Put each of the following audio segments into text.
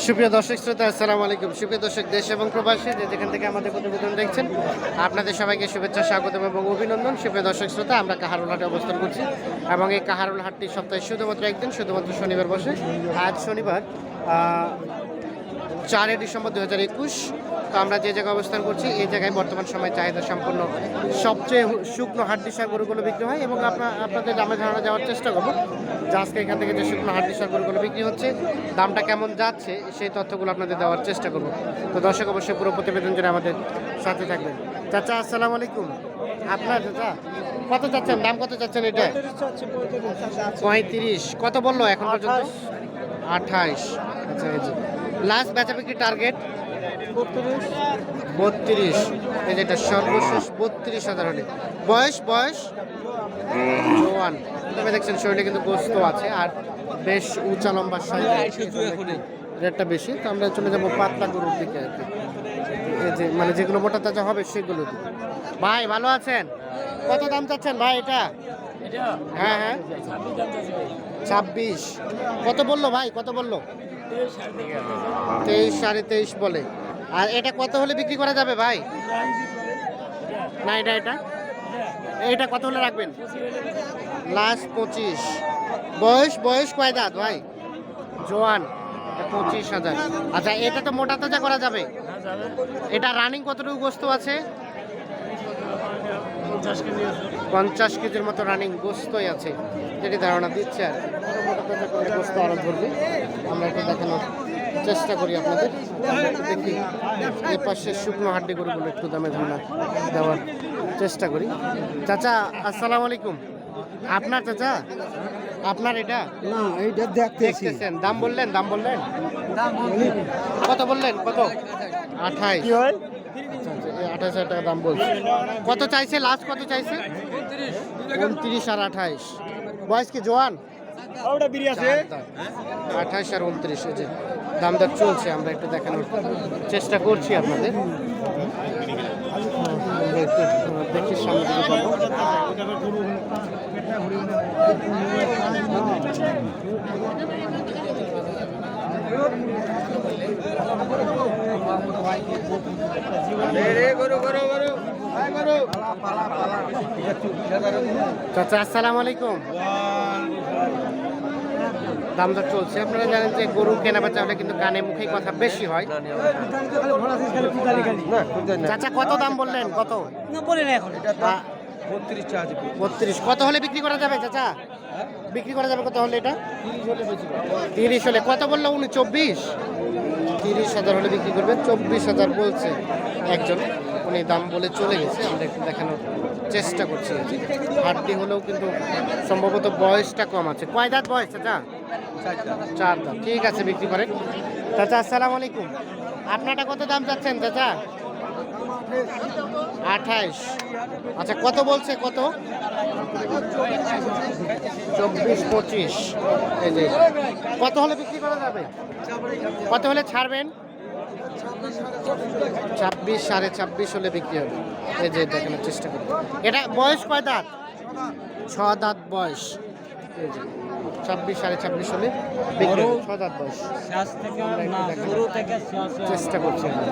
সুপ্রিয় দর্শক শ্রোতা, আসসালামু আলাইকুম। সুপ্রিয় দর্শক, দেশ এবং প্রবাসী যে যেখান থেকে আমাদের প্রতিবেদন দেখছেন, আপনাদের সবাইকে শুভেচ্ছা স্বাগত এবং অভিনন্দন। সুপ্রিয় দর্শক শ্রোতা, আমরা কাহারুল হাটে অবস্থান করছি এবং এই কাহারুল হাটটি সপ্তাহে শুধুমাত্র একদিন, শুধুমাত্র শনিবার বসে। আজ শনিবার চারই ডিসেম্বর দু হাজার একুশ তো আমরা যে জায়গায় অবস্থান করছি এই জায়গায় বর্তমান সময়ে চাহিদা সম্পূর্ণ সবচেয়ে শুকনো হাড্ডিসার গরুগুলো বিক্রি হয় এবং আপনার আপনাদের দামে ধারণা যাওয়ার চেষ্টা করব যে আজকে এখান থেকে যে শুকনো হাড্ডিসার গরুগুলো বিক্রি হচ্ছে দামটা কেমন যাচ্ছে সেই তথ্যগুলো আপনাদের দেওয়ার চেষ্টা করব। তো দর্শক অবশ্যই পুরো প্রতিবেদন জুড়ে আমাদের সাথে থাকবেন। চাচা আসসালামু আলাইকুম। আপনার চাচা কত চাচ্ছেন? দাম কত চাচ্ছেন এটা? পঁয়ত্রিশ। কত বলল এখন পর্যন্ত? আঠাইশ আচ্ছা লাস্ট বেচা বিক্রি টার্গেট বত্রিশ? এই যেটা সর্বশেষ বত্রিশ হাজার হলে। বয়স বয়স? জোয়ান। তবে দেখছেন শরীরে কিন্তু গোস্ত আছে আর বেশ উঁচা লম্বা সাইজ রেটটা বেশি। তো আমরা চলে যাব পাতলা গরুর দিকে আর কি। এই যে মানে যেগুলো মোটা তাজা হবে সেগুলো ভাই ভালো আছেন? কত দাম চাচ্ছেন ভাই এটা? হ্যাঁ হ্যাঁ। ছাব্বিশ। কত বলল ভাই? কত বলল? তেইশ সাড়ে তেইশ বলে। আর এটা কত হলে বিক্রি করা যাবে ভাই? না, এটা এটা? এটা কত হলে রাখবেন? লাস্ট পঁচিশ। বয়স বয়স কয় দাঁত ভাই? জোয়ান পঁচিশ হাজার। আচ্ছা এটা তো মোটা তাজা করা যাবে। এটা রানিং কতটুকু বস্তু আছে? পঞ্চাশ কেজির মতো রানিং গোস্তই আছে। যেটি ধারণা দিচ্ছে আর গোস্ত আরও ধরবে আমরা একটু দেখানোর চেষ্টা করি আপনাদের। দেখি এ পাশে শুকনো হাড্ডি গরুগুলো একটু দামে ধারণা দেওয়ার চেষ্টা করি। চাচা আসসালামু আলাইকুম। আপনার চাচা? আপনার এটা? না এইটা দেখতেছি। দেখতেছেন? দাম বললেন? দাম বললেন। কত বললেন? কত? আঠাইশ। কি হয়? আঠাশ হাজার টাকা দাম বলছে। কত চাইছে? লাস্ট কত চাইছে? উনত্রিশ আর আঠাইশ। বয়স কি জোয়ান? আঠাইশ আর উনত্রিশ যে দাম দর চলছে আমরা একটু দেখানোর চেষ্টা করছি আপনাদের। দেখি সামনে দিকে চাচা আসসালামু আলাইকুম। দাম দর চলছে। আপনারা জানেন যে গরু কেনা বেচা হলে কিন্তু কানে মুখেই কথা বেশি হয়। চাচা কত দাম বললেন? কত? বলে এখন। বত্রিশ। কত হলে বিক্রি করা যাবে চাচা? বিক্রি করা যাবে কত হলে এটা? তিরিশ হলে। কত বলল উনি? চব্বিশ? তিরিশ হাজার হলে বিক্রি করবেন। চব্বিশ হাজার বলছে একজন। উনি দাম বলে চলে গেছে। আমরা একটু দেখানোর চেষ্টা করছি। হাড্ডি হলেও কিন্তু সম্ভবত বয়সটা কম আছে। কয় দাঁত বয়স, চাচা? চার দাম ঠিক আছে, বিক্রি করেন। চাচা, আসসালামু আলাইকুম। আপনারটা কত দাম চাচ্ছেন, চাচা? আঠাইশ। আচ্ছা কত বলছে কত? চব্বিশ, পঁচিশ। কত হলে বিক্রি করা যাবে? কত হলে ছাড়বেন? ছাব্বিশ সাড়ে ছাব্বিশ হলে বিক্রি হবে। এই যে, দেখানোর চেষ্টা করি এটা বয়স কয় দাঁত? ছ দাঁত বয়স। এই যে ছাব্বিশ সাড়ে ছাব্বিশ হলে বিক্রি হবে। দাঁত বয়স চেষ্টা করছি আমরা।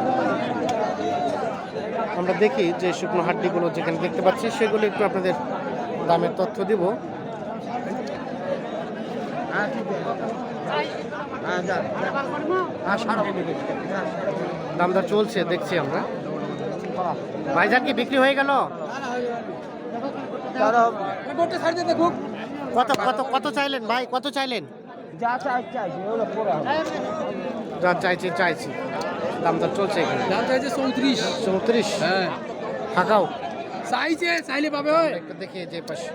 আমরা দেখি যে শুকনো হাড্ডিগুলো যেখানে দেখতে পাচ্ছি সেগুলো একটু আপনাদের দামের তথ্য দিব দামটা চলছে দেখছি আমরা ভাইজান কি বিক্রি হয়ে গেল কত কত কত চাইলেন ভাই? কত চাইলেন? যা চাই চাইছি ওগুলো পরে যা চাইছি চাইছি। দামটা চলছে এখানে। দাম চাইছে চৌত্রিশ। চৌত্রিশ? হ্যাঁ। ফাঁকাও চাইছে চাইলে পাবে ওই। একটু দেখি যে পাশে।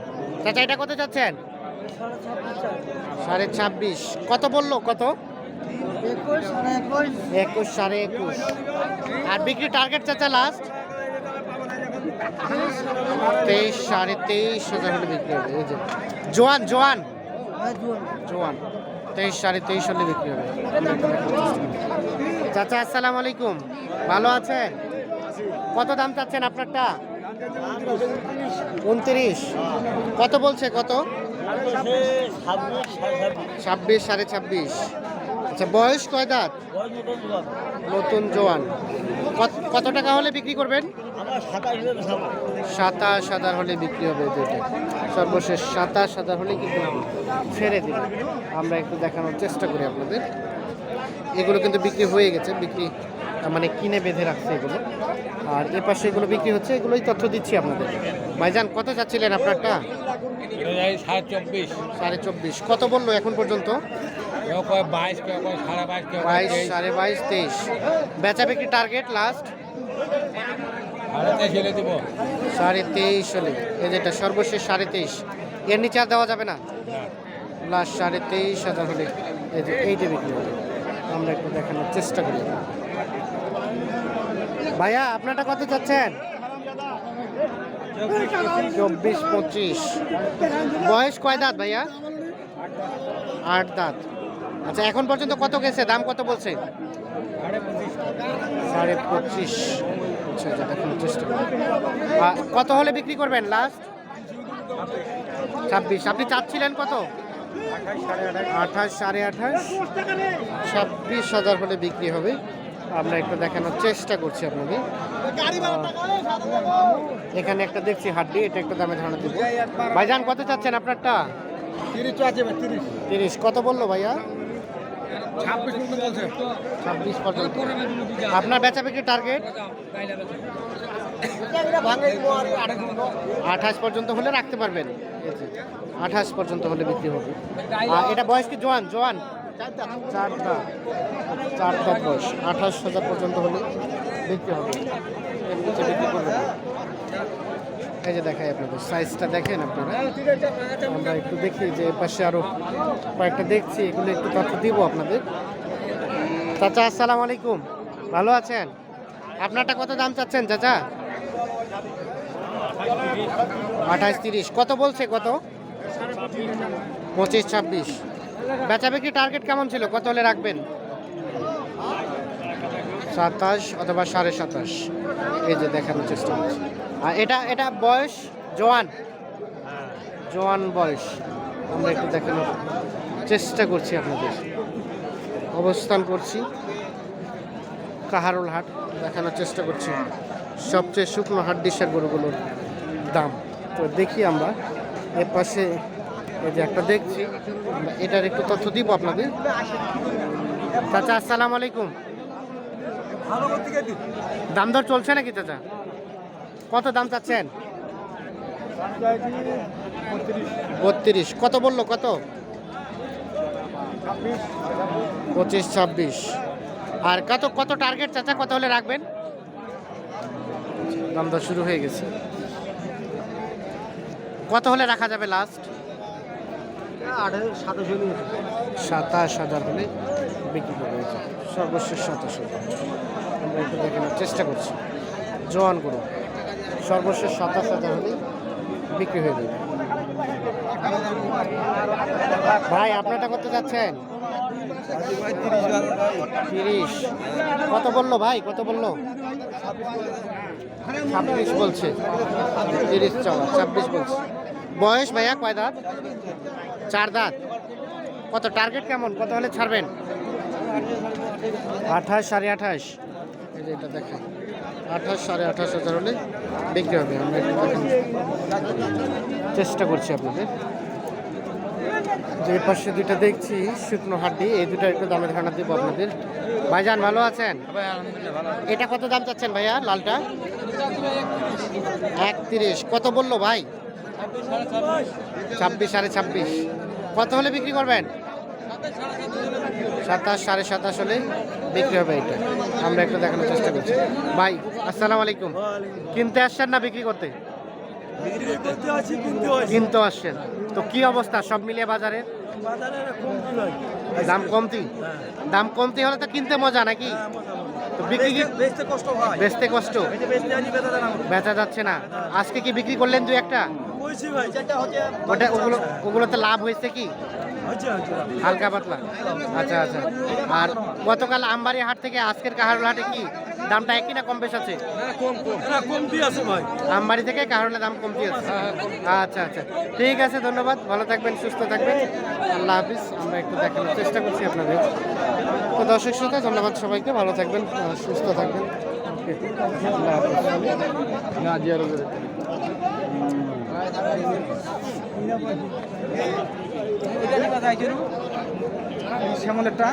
চাচা এটা কত চাচ্ছেন? সাড়ে ছাব্বিশ। কত বলল? কত? একুশ সাড়ে একুশ। আর বিক্রি টার্গেট চাচা লাস্ট তেইশ সাড়ে তেইশ হাজার বিক্রি হবে এই যে। জোয়ান জোয়ান। জোয়ান। তেইশ সাড়ে তেইশ হলে বিক্রি হবে। চাচা আসসালামু আলাইকুম। ভালো আছেন? কত দাম চাচ্ছেন আপনারটা? উনত্রিশ। কত বলছে কত? ছাব্বিশ সাড়ে ছাব্বিশ। আচ্ছা বয়স কয় দাঁত? নতুন জোয়ান। কত- কত টাকা হলে বিক্রি করবেন? সাতাশ হাজার হলে বিক্রি হবে দুটো সর্বশেষ সাতাশ হাজার হলে কিন্তু ছেড়ে দিন আমরা একটু দেখানোর চেষ্টা করি আপনাদের। এগুলো কিন্তু বিক্রি হয়ে গেছে। বিক্রি মানে কিনে বেঁধে রাখছে এগুলো। আর এ পাশে এগুলো বিক্রি হচ্ছে। এগুলোই তথ্য দিচ্ছি আপনাদের। ভাইজান কত চাচ্ছিলেন আপনারটা? সাড়ে চব্বিশ। সাড়ে চব্বিশ। কত বলল এখন পর্যন্ত? বাইশ। সাড়ে বাইশ তেইশ। বেচা বিক্রি টার্গেট লাস্ট। সাড়ে তেইশ হলে এই যেটা সর্বশেষ সাড়ে তেইশ। এর নিচে আর দেওয়া যাবে না? লাস্ট সাড়ে তেইশ হাজার হলে এই যে এইটা বিক্রি হবে আমরা একটু দেখানোর চেষ্টা করি। ভাইয়া আপনারটা কত চাচ্ছেন? চব্বিশ পঁচিশ। বয়স কয় দাঁত ভাইয়া? আট দাঁত। আচ্ছা এখন পর্যন্ত কত গেছে? দাম কত বলছে? সাড়ে পঁচিশ। আচ্ছা আচ্ছা দেখানোর চেষ্টা করি। কত হলে বিক্রি করবেন লাস্ট ছাব্বিশ। আপনি চাচ্ছিলেন কত? আঠাশ সাড়ে আঠাশ। ছাব্বিশ হাজার হলে বিক্রি হবে। আমরা একটু দেখানোর চেষ্টা করছি আপনাকে। এখানে একটা দেখছি হাড্ডি এটা একটু দামে ধারণা দেবো। ভাইজান কত চাচ্ছেন আপনারটা? তিরিশ। তিরিশ। কত বলল ভাইয়া? ছাব্বিশ পর্যন্ত বলছে ছাব্বিশ পর্যন্ত। আপনার বেচা বিক্রি টার্গেট আঠাশ পর্যন্ত হলে রাখতে পারবেন। আঠাশ পর্যন্ত হলে বিক্রি হবে। আর এটা বয়স কি জোয়ান? জোয়ান? চারটা। চারটা বয়স। আঠাশ হাজার পর্যন্ত হলে বিক্রি হবে। বিক্রি করবে না। এই যে দেখাই আপনাদের সাইজটা দেখেন আপনারা। আমরা একটু দেখি যে পাশে আরও কয়েকটা দেখছি, এগুলো একটু তথ্য দিব আপনাদের। চাচা, আসসালামু আলাইকুম। ভালো আছেন? আপনারটা কত দাম চাচ্ছেন চাচা? আঠাশ তিরিশ। কত বলছে কত? পঁচিশ ছাব্বিশ। বেচা বিক্রি টার্গেট কেমন ছিল? কত হলে রাখবেন? সাতাশ অথবা সাড়ে সাতাশ। এই যে দেখানোর চেষ্টা করছি। এটা এটা বয়স জোয়ান। জোয়ান বয়স। আমরা একটু দেখানোর চেষ্টা করছি আপনাদের। অবস্থান করছি। কাহারুল হাট দেখানোর চেষ্টা করছি। সবচেয়ে শুকনো হাট ডিসার গরুগুলোর দাম। তো দেখি আমরা। এর পাশে এই যে একটা দেখছি। এটার একটু তথ্য দিব আপনাদের। চাচা আসসালামু আলাইকুম। দাম দর চলছে নাকি চাচা? কত দাম চাচ্ছেন? বত্রিশ। কত বলল? কত? পঁচিশ, ছাব্বিশ। আর কত কত টার্গেট চাচা? কত হলে রাখবেন? দাম দর শুরু হয়ে গেছে। কত হলে রাখা যাবে লাস্ট সাতাশ হাজার হলে বিক্রি করবে। সর্বশেষ সাতাশ হাজার। দেখানোর চেষ্টা করছি। জোয়ান করুন সর্বশেষ সাতাশ হাজার হলে বিক্রি হয়ে যাবে। ভাই, আপনারটা করতে যাচ্ছেন? তিরিশ। কত বলল ভাই? কত বলল? ছাব্বিশ বলছে। তিরিশ চাওয়া ছাব্বিশ বলছে। বয়স ভাইয়া কয় দাঁত? চার দাঁত। কত? টার্গেট কেমন? কত হলে ছাড়বেন? আঠাশ সাড়ে আঠাশ। এটা দেখেন। আঠাশ সাড়ে আঠাশ হাজার হলে বিক্রি হবে। আমরা একটু চেষ্টা করছি আপনাদের। যে পাশে দুইটা দেখছি শুকনো হাড্ডি এই দুটো একটু দামে ধারণা দেবো আপনাদের। ভাইজান ভালো আছেন? এটা কত দাম চাচ্ছেন ভাইয়া লালটা? একত্রিশ। কত বলল ভাই? ছাব্বিশ সাড়ে ছাব্বিশ। কত হলে বিক্রি করবেন? সাতাশ সাড়ে সাতাশ হলে বিক্রি হবে এটা। আমরা একটু দেখানোর চেষ্টা করছি। ভাই আসসালামু আলাইকুম। কিনতে আসছেন না বিক্রি করতে? কিনতে আসছেন। তো কি অবস্থা? সব মিলিয়ে বাজারে? দাম কমতি? দাম কমতি হলে তো কিনতে মজা নাকি? বিক্রি বেচতে কষ্ট? বেচা যাচ্ছে না। আজকে কি বিক্রি করলেন দু একটা? ওটা ওগুলো ওগুলোতে লাভ হয়েছে কি? হালকা পাতলা। আচ্ছা আচ্ছা। আর গতকাল আমবাড়ি হাট থেকে আজকের কাহারুল হাটে কি দামটা একই না কম বেশ আছে? আমবাড়ি থেকে কাহারুলের দাম কমতি আছে। আচ্ছা আচ্ছা। ঠিক আছে, ধন্যবাদ। ভালো থাকবেন, সুস্থ থাকবেন। আল্লাহ হাফিজ। আমরা একটু দেখানোর চেষ্টা করছি আপনাদের। তো দর্শক শ্রোতা, ধন্যবাদ সবাইকে। ভালো থাকবেন সুস্থ থাকবেন। আল্লাহ হাফিজ। শ্যামলেরটা